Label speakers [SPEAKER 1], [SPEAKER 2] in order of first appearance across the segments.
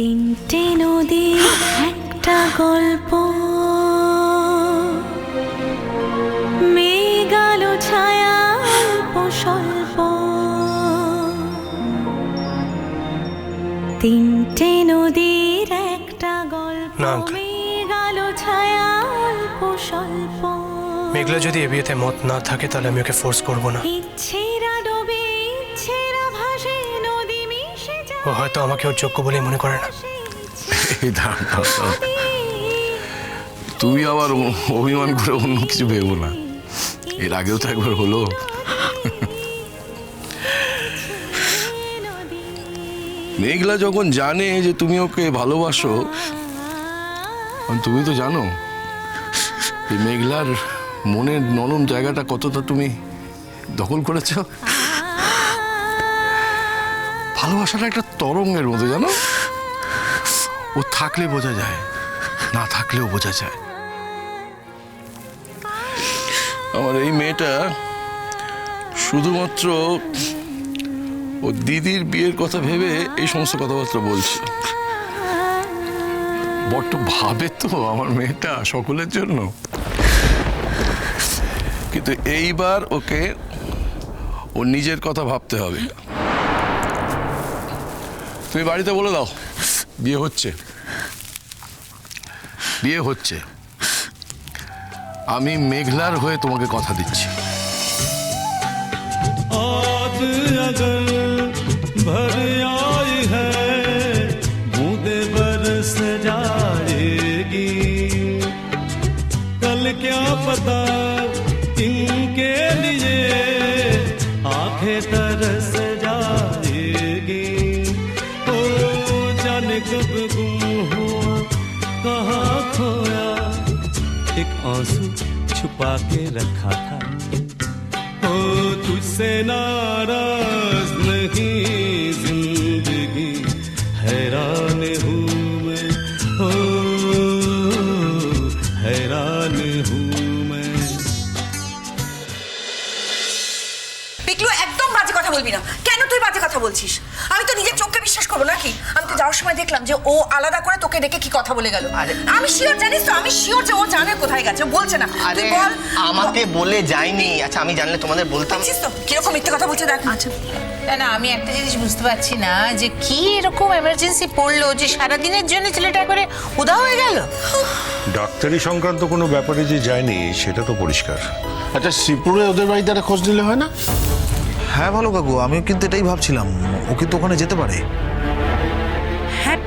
[SPEAKER 1] তিনটে নদী একটা গল্প। মেঘালো ছায়া স্বল্প তিনটে নদীর একটা গল্প. মেঘালো ছায়া অল্প স্বল্প
[SPEAKER 2] মেঘলা যদি এ বিয়েতে মত না থাকে তাহলে আমি ওকে ফোর্স করব না।
[SPEAKER 1] ইচ্ছেরা ডোবে
[SPEAKER 2] ও হয়তো আমাকে ওর যোগ্য বলেই মনে করে না।
[SPEAKER 3] এই। তুমি আবার অভিমান করে অন্য কিছু ভেবো না। এর আগেও তো একবার হলো। মেঘলা যখন জানে যে তুমি ওকে ভালোবাসো তুমি তো জানো, এই মেঘলার মনের নরম জায়গাটা কতটা তুমি দখল করেছ। ভালোবাসাটা একটা তরঙ্গের মতো জানো? ও থাকলে বোঝা যায়, না থাকলেও বোঝা যায়। আমার এই মেয়েটা শুধুমাত্র ও দিদির বিয়ের কথা ভেবে এই সমস্ত কথাবার্তা বলছে। বড্ড ভাবে তো আমার মেয়েটা সকলের জন্য। কিন্তু এইবার ওকে ওর নিজের কথা ভাবতে হবে। তুমি বাড়িতে বলে দাও বিয়ে হচ্ছে বিয়ে হচ্ছে আমি মেঘলার হয়ে তোমাকে কথা দিচ্ছি
[SPEAKER 4] आज अगर भर आई है बूंदे बरस जाएगी कल क्या पता इनके लिए आंखें तरस छुपा के रखा था हो तुझसे नाराज नहीं जिंदगी हैरान हूँ मैं हो हैरान हूँ मैं
[SPEAKER 5] পিকলু একদম বাজে কথা বলবি না কেন তুই বাজে কথা বলছিস যাওয়ার সময় দেখলাম যে ও আলাদা করে তোকে ডেকে কি কথা বলে গেল। আমি শিওর জানিস তো আমি শিওর যে ও জানে কোথায় গেছে ও বলছে না।
[SPEAKER 6] আরে
[SPEAKER 5] তুই বল।
[SPEAKER 6] আমাকে বলে যায়নি। আচ্ছা আমি জানলে তোমাদের বলতাম।
[SPEAKER 5] দেখছিস তো? কীরকম মিথ্যে কথা বলছে দেখ। আচ্ছা।
[SPEAKER 7] না না আমি একটা জিনিস বুঝতে পারছি না যে কি এরকম এমার্জেন্সি পড়ল যে সারাদিনের জন্য ছেলেটা করে উদা হয়ে গেল?
[SPEAKER 8] ডাক্তারি সংক্রান্ত কোনো ব্যাপারে যে যায়নি সেটা তো পরিষ্কার।
[SPEAKER 3] আচ্ছা শ্রীপুরে ওদের বাড়িতে একটা খোঁজ নিলে হয় না?
[SPEAKER 9] হ্যাঁ ভালো কাকু আমিও কিন্তু এটাই ভাবছিলাম। ও কিন্তু ওখানে যেতে পারে।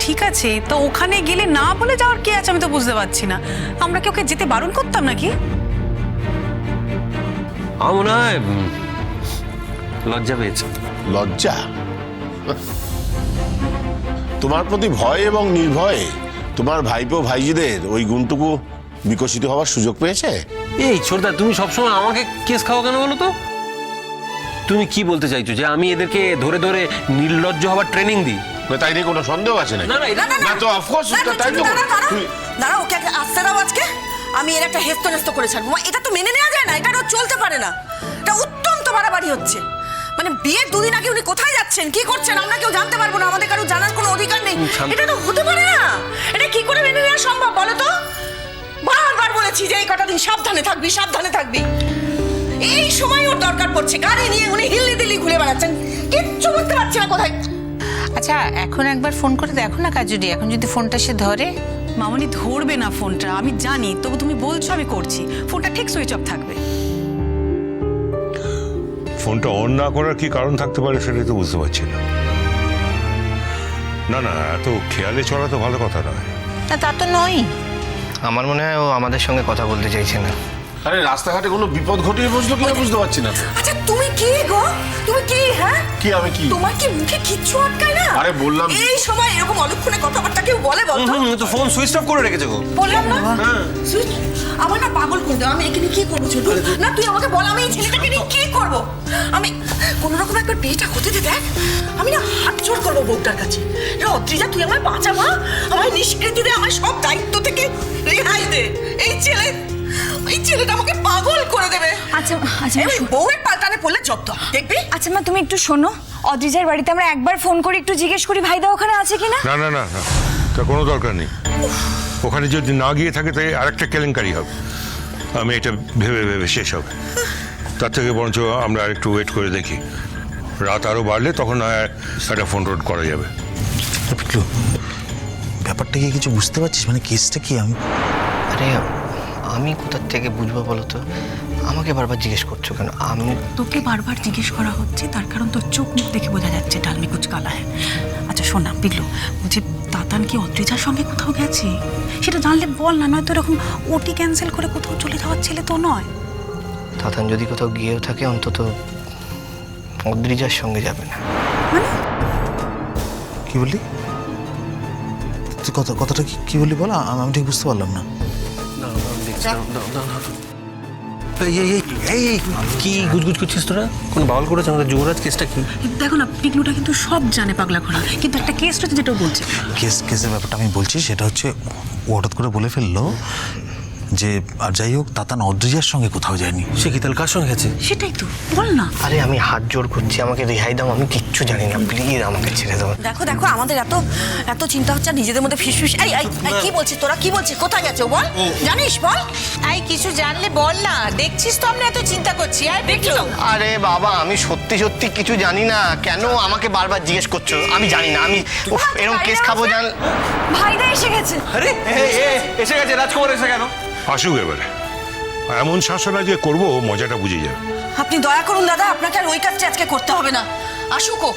[SPEAKER 10] ঠিক আছে তো ওখানে গেলে না বলে যাওয়ার কি আছে আমি তো বুঝতে পারছি না। আমরা কি ওকে যেতে বারণ করতাম নাকি?
[SPEAKER 11] আমার মনে হয় লজ্জা পেয়েছে।
[SPEAKER 8] লজ্জা? তোমার প্রতি ভয় এবং নির্ভয়ে তোমার ভাইপো ভাইজিদের ওই গুণটুকু বিকশিত হওয়ার সুযোগ পেয়েছে?
[SPEAKER 11] এই ছোটদা তুমি সবসময় আমাকে কেস খাওয়া কেন বলো তো? তুমি কি বলতে চাইছো যে আমি এদেরকে ধরে ধরে নির্লজ্জ হওয়ার ট্রেনিং দিই?
[SPEAKER 8] তাই নিয়ে কোনো সন্দেহ আছে নাকি?
[SPEAKER 11] না না
[SPEAKER 8] তো অফকোর্স তাই তো
[SPEAKER 5] দাঁড়া, ওকে একটা আসতে দাও আজকে আমি এর একটা হেস্ত নেস্ত করে ছাড়বো। এটা তো মেনে নেওয়া যায় না এটা চলতে পারে না। এটা অত্যন্ত বাড়াবাড়ি হচ্ছে। মানে বিয়ের দুদিন আগে উনি কোথায় যাচ্ছেন কি করছেন আমরা কেউ জানতে পারব না আমাদের কারও জানার কোনো অধিকার নেই। এটা তো হতে পারে না। এটা কি করে মেনে নেওয়া সম্ভব বলো তো? বারবার বলেছি যে এই কটা দিন সাবধানে থাকবি সাবধানে থাকবি। এই সময় ওর দরকার পড়ছে। গাড়ি নিয়ে উনি হিল্লি দিল্লি ঘুরে বেড়াচ্ছেন। কিচ্ছু বুঝতে পারছি না কোথায়।
[SPEAKER 7] আচ্ছা এখন একবার ফোন করে দেখো না কাজুরি এখন যদি ফোনটা সে ধরে।
[SPEAKER 10] মামনি ধরবে না ফোনটা আমি জানি তবু তুমি বলছো আমি করছি। ফোনটা ঠিক সুইচ অফ থাকবে।
[SPEAKER 8] ফোনটা অন না করার কি কারণ থাকতে পারে সেটাই তো বুঝতে পারছি না। না না এত খেয়ালে চলা তো ভালো কথা নয়।
[SPEAKER 7] না তা তো নয়
[SPEAKER 6] আমার মনে হয় ও আমাদের সঙ্গে কথা বলতে চাইছে না।
[SPEAKER 3] আরে রাস্তাঘাটে কোনো বিপদ ঘটিয়ে বসল কিনা বুঝতে পারছি না।
[SPEAKER 5] আচ্ছা তুমি কি গো? তুমি কি হ্যাঁ?
[SPEAKER 3] কি আমি কি?
[SPEAKER 5] তোমার কি মুখে কিচ্ছু আটকায় না?
[SPEAKER 3] আরে বললাম-
[SPEAKER 5] এই সময় এরকম অলক্ষণে কথাবার্তা কেউ বলে
[SPEAKER 11] হুম, তো ফোন সুইচ অফ করে রেখেছে গো।
[SPEAKER 5] বললাম না? সুইচ আমার না পাগল করে দাও আমি এখানে কি করব ছোট? না তুই আমাকে বল আমি এই ছেলেটাকে নিয়ে কি করব? আমি কোনো রকম একবার বিয়েটা হতে দে দেখ। আমি না হাত জোর করব বউটার কাছে। রে অদ্রিজা তুই আমার বাঁচা মা। আমার নিষ্কৃতি দে আমার সব দায়িত্ব থেকে রেহাই দে। এই ছেলে ওই ছেলেটা আমাকে পাগল করে দেবে।
[SPEAKER 1] আচ্ছা আচ্ছা
[SPEAKER 5] এই বউয়ের পাল্টানে পড়লে জব্দ। দেখবি?
[SPEAKER 1] আচ্ছা মা তুমি একটু শোনো। অদ্রিজার বাড়িতে আমরা একবার ফোন করে একটু জিজ্ঞেস করি ভাইদা ওখানে আছে কিনা?
[SPEAKER 12] না না না না। তা কোনো দরকার নেই। ওখানে যদি না গিয়ে থাকে তাই আরেকটা কেলেঙ্কারি হবে। আমি এটা ভেবে ভেবে শেষ হবে। তার থেকে বরঞ্চ আমরা আরেকটু ওয়েট করে দেখি। রাত আরও বাড়লে তখন একটা ফোন টোন করা যাবে।
[SPEAKER 9] ব্যাপারটা কি কিছু বুঝতে পারছিস? মানে কেসটা কি? আমি
[SPEAKER 6] আরে আমি কোথার থেকে বুঝব বলো তো? আমাকে বারবার জিজ্ঞেস করছ কেন? আমি
[SPEAKER 10] তোকে বারবার জিজ্ঞেস করা হচ্ছে তার কারণ তোর চোখ মুখ দেখে বোঝা যাচ্ছে ডালমি কুচ কালা হ্যাঁ আচ্ছা শোন না পিগলু বলছি তাতান কি অদ্রিজার সঙ্গে কোথাও গেছে? সেটা জানলে বল না নয়তো এরকম ওটি ক্যান্সেল করে কোথাও চলে যাওয়ার ছেলে তো নয়।
[SPEAKER 6] তাতান যদি কোথাও গিয়েও থাকে অন্তত অদ্রিজার সঙ্গে যাবে না।
[SPEAKER 9] কি বললি? তুই কথা কথাটা কি কি বললি বল? আমি ঠিক বুঝতে পারলাম না।
[SPEAKER 11] এই এই এই, এই এই কি গুজগুজ করছিস তোরা? কোন বাউল করেছে আমাদের যুবরাজ? কেসটা কি?
[SPEAKER 10] দেখো না পিগলুটা কিন্তু সব জানে পাগলা ঘোড়া। কিন্তু একটা কেস রয়েছে যেটা বলছে।
[SPEAKER 9] কেস কেসের ব্যাপারটা আমি বলছি সেটা হচ্ছে ও হঠাৎ করে বলে ফেলল যে আর যাই হোক তাতান অদ্রিজার সঙ্গে কোথাও যায়নি।
[SPEAKER 11] সে কি তাহলে কার সঙ্গে গেছে?
[SPEAKER 10] সেটাই তো বল না।
[SPEAKER 6] আরে আমি হাত জোর করছি আমাকে রেহাই দাও আমি কিচ্ছু জানি না প্লিজ আমাকে ছেড়ে দাও।
[SPEAKER 5] দেখো দেখো আমাদের এত এত চিন্তা হচ্ছে নিজেদের মধ্যে ফিসফিস এই এই এই, কি বলছিস তোরা? কি বলছিস? কোথায় গেছে বল? জানিস বল?
[SPEAKER 7] আই কিছু জানলে বল না। দেখছিস তো আমরা এত চিন্তা করছি আর দেখল
[SPEAKER 6] আরে বাবা আমি সত্যি সত্যি কিছু জানি না। কেন আমাকে বারবার জিজ্ঞেস করছ? আমি জানি না আমি উফ, এরকম কেস খাব জান
[SPEAKER 1] ভাইদা এসে গেছে।
[SPEAKER 11] আরে এসে গেছে রাজকুমার এসে কেন
[SPEAKER 12] আসুক এবারে। এমন শাসনা যে করব মজাটা বুঝে যাবে।
[SPEAKER 5] আপনি দয়া করুন দাদা আপনাকে আর ওই কাজটা আজকে করতে হবে না। আসুকো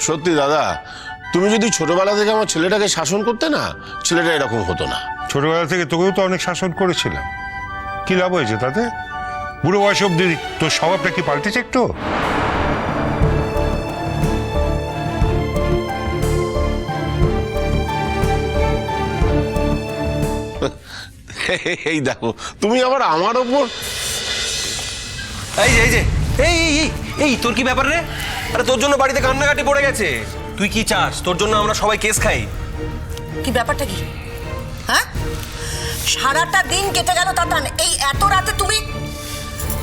[SPEAKER 8] সত্যি দাদা তুমি যদি ছোটবেলা থেকে আমার ছেলেটাকে শাসন করতে না ছেলেটা এরকম হতো না।
[SPEAKER 12] ছোটবেলা থেকে তোকেও তো অনেক শাসন করেছিলাম। কি লাভ হয়েছে তাতে? বুড়ো বয়স অব্দি তোর স্বভাবটা কি পাল্টেছে একটু?
[SPEAKER 8] এই দেখো তুমি আবার আমার ওপর?
[SPEAKER 11] এই যে এই যে এই এই এই এই তোর কি ব্যাপার রে? আরে তোর জন্য বাড়িতে কান্নাকাটি পড়ে গেছে। তুই কি চাস? তোর জন্য আমরা সবাই কেস খাই।
[SPEAKER 5] কি ব্যাপারটা কি? হ্যাঁ? সারাটা দিন কেটে গেল তাতান এই এত রাতে তুমি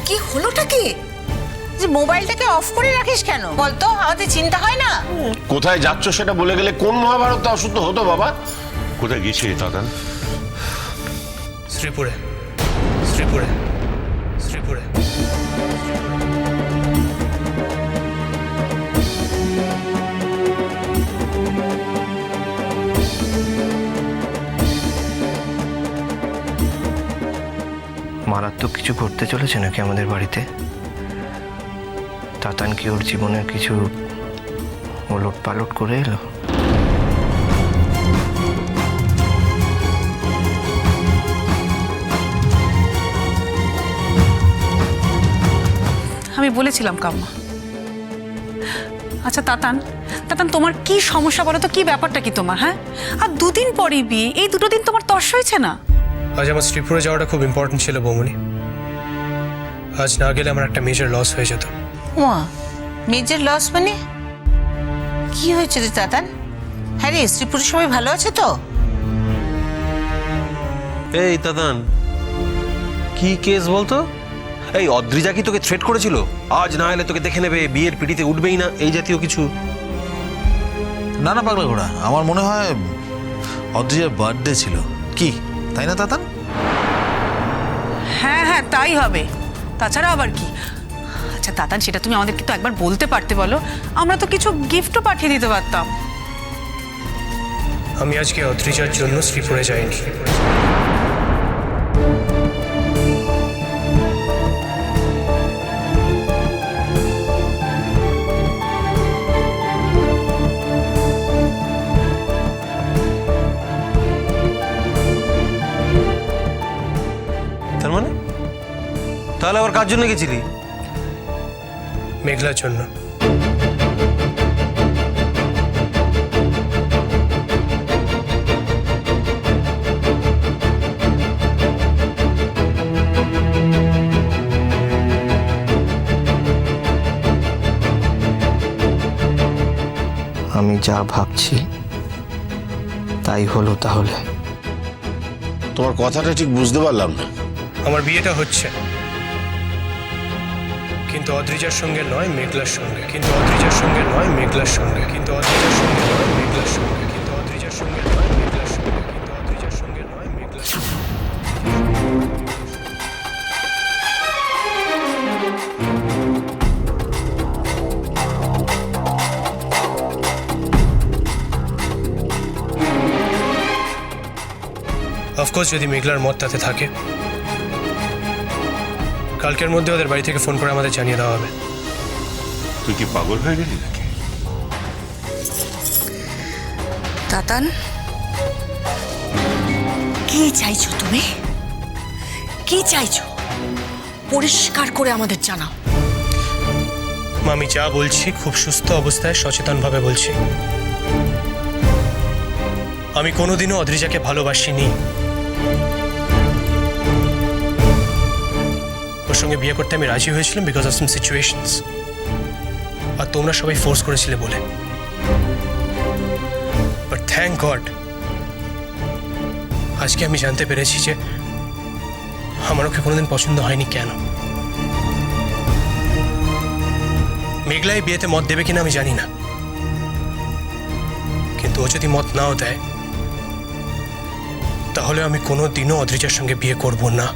[SPEAKER 5] কি হলোটা কি?
[SPEAKER 7] যে মোবাইলটাকে অফ করে রাখিস কেন? বলতো আমাদের চিন্তা হয় না।
[SPEAKER 8] কোথায় যাচ্ছ সেটা বলে গেলে কোন মহাভারতটা অসুস্থ হতো বাবা?
[SPEAKER 12] কোথায় গেছে তাতান?
[SPEAKER 2] শ্রীপুরে শ্রীপুরে শ্রীপুরে
[SPEAKER 6] মারাত্মক কিছু করতে চলেছে নাকি আমাদের বাড়িতে? তাতান কি ওর জীবনের কিছু ওলট পালট করে এলো?
[SPEAKER 10] বলেছিলাম কাম্মা আচ্ছা তাতান তাতান তোমার কি সমস্যা বলো তো? কি ব্যাপারটা কি তোমার হ্যাঁ? আর দুদিন পরে বিয়ে এই দুটো দিন তোমার তর্স হয়েছে না?
[SPEAKER 2] আজ আমার শ্রীপুরে যাওয়াটা খুব ইম্পর্টেন্ট ছিল বৌমনি। আজ না গেলে আমার একটা মেজর লস হয়ে যেত।
[SPEAKER 7] ওয়া মেজর লস মানে? কি হয়েছে রে তাতান? হ্যাঁ রে শ্রীপুরের সবাই ভালো আছে তো?
[SPEAKER 11] এই তাতান কি কেস বলতো? এই অদ্রিজা কি তোকে থ্রেট করেছিল? আজ না এলে তোকে দেখে নেবে বিয়ের পিড়িতে উঠবেই না এই জাতীয় কিছু।
[SPEAKER 9] না না পাগলা ঘোড়া আমার মনে হয় অদ্রিজার বার্থডে ছিল। কি তাই না তাতান?
[SPEAKER 10] হ্যাঁ হ্যাঁ তাই হবে। তাছাড়া আবার কি? আচ্ছা তাতান সেটা তুমি আমাদেরকে তো একবার বলতে পারতে বলো। আমরা তো কিছু গিফটও পাঠিয়ে দিতে পারতাম।
[SPEAKER 2] আমি আজকে অদ্রিজার জন্য শ্রীপুরে যাইনি।
[SPEAKER 11] আবার কার জন্য গেছিলি?
[SPEAKER 2] মেঘলার জন্য।
[SPEAKER 6] আমি যা ভাবছি তাই হলো তাহলে।
[SPEAKER 8] তোমার কথাটা ঠিক বুঝতে পারলাম না।
[SPEAKER 2] আমার বিয়েটা হচ্ছে। কিন্তু অদ্রিজার সঙ্গে নয়, মেঘলার সঙ্গে। কিন্তু অদ্রিজার সঙ্গে নয়, মেঘলার সঙ্গে। কিন্তু অদ্রিজার সঙ্গে নয়, মেঘলার সঙ্গে। কিন্তু অদ্রিজার সঙ্গে নয়, মেঘলার সঙ্গে। কিন্তু অদ্রিজার সঙ্গে নয়, মেঘলার সঙ্গে। অফকোর্স যদি মেঘলার মত তাতে থাকে কালকের মধ্যে ওদের বাড়ি থেকে ফোন করে আমাদের জানিয়ে দেওয়া হবে।
[SPEAKER 12] তুই কি পাগল হয়ে গেলি নাকি?
[SPEAKER 5] তাতান? কি চাইছো তুমি? কি চাইছো? পরিষ্কার করে আমাদের জানাও।
[SPEAKER 2] আমি যা বলছি খুব সুস্থ অবস্থায় সচেতনভাবে বলছি। আমি কোনোদিনও অদ্রিজাকে ভালোবাসিনি। সঙ্গে বিয়ে করতে আমি রাজি হয়েছিলাম বিকজ অফ সাম সিচুয়েশনস আর তোমরা সবাই ফোর্স করেছিলে বলে। বাট থ্যাংক গড আজকে আমি জানতে পেরেছি যে আমার ওকে কোনোদিন পছন্দ হয়নি কেন। মেঘলাই বিয়েতে মত দেবে কিনা আমি জানি না। কিন্তু ও যদি মত নাও দেয়, তাহলে আমি কোনো দিনও অদ্রিজার সঙ্গে বিয়ে করব না।